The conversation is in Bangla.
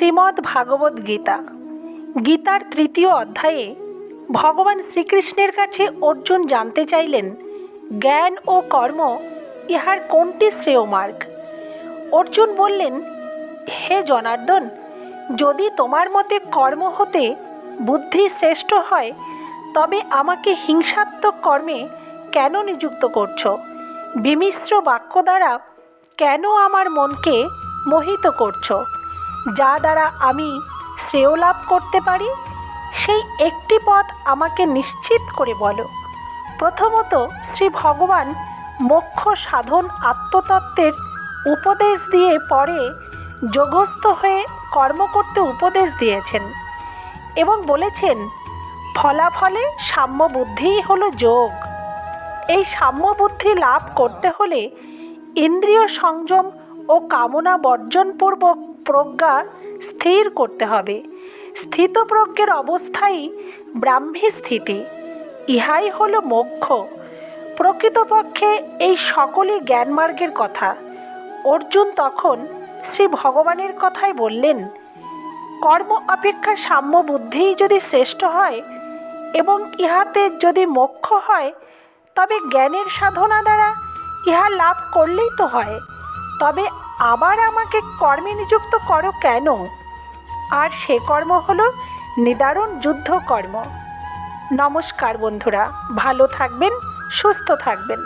শ্রীমদ্ ভাগবত গীতা গীতার তৃতীয় অধ্যায়ে ভগবান শ্রীকৃষ্ণের কাছে অর্জুন জানতে চাইলেন, জ্ঞান ও কর্ম ইহার কোনটি শ্রেয় মার্গ? অর্জুন বললেন, হে জনার্দন, যদি তোমার মতে কর্ম হতে বুদ্ধি শ্রেষ্ঠ হয়, তবে আমাকে হিংসাত্মক কর্মে কেন নিযুক্ত করছ? বিমিশ্র বাক্য দ্বারা কেন আমার মনকে মোহিত করছ? যা দ্বারা আমি শ্রেয় লাভ করতে পারি, সেই একটি পথ আমাকে নিশ্চিত করে বলো। প্রথমত শ্রী ভগবান মোক্ষ সাধন আত্মতত্ত্বের উপদেশ দিয়ে পরে যোগস্থ হয়ে কর্ম করতে উপদেশ দিয়েছেন এবং বলেছেন, ফলাফলে সাম্য বুদ্ধিই হলো যোগ। এই সাম্য বুদ্ধি লাভ করতে হলে ইন্দ্রিয় সংযম ও কামনা বর্জনপূর্বক প্রজ্ঞা স্থির করতে হবে। স্থিতপ্রজ্ঞের অবস্থাই ব্রাহ্মী স্থিতি। ইহাই হলো মোক্ষ। প্রকৃতপক্ষে এই সকলই জ্ঞানমার্গের কথা। অর্জুন তখন শ্রী ভগবানের কথাই বললেন, কর্ম অপেক্ষা সাম্য বুদ্ধিই যদি শ্রেষ্ঠ হয় এবং ইহাতে যদি মোক্ষ হয়, তবে জ্ঞানের সাধনা দ্বারা ইহা লাভ করলেই তো হয়। তবে আবার আমাকে কর্মে নিযুক্ত করো কেন? আর সে কর্ম হলো নিদারুণ যুদ্ধ কর্ম নমস্কার বন্ধুরা, ভালো থাকবেন, সুস্থ থাকবেন।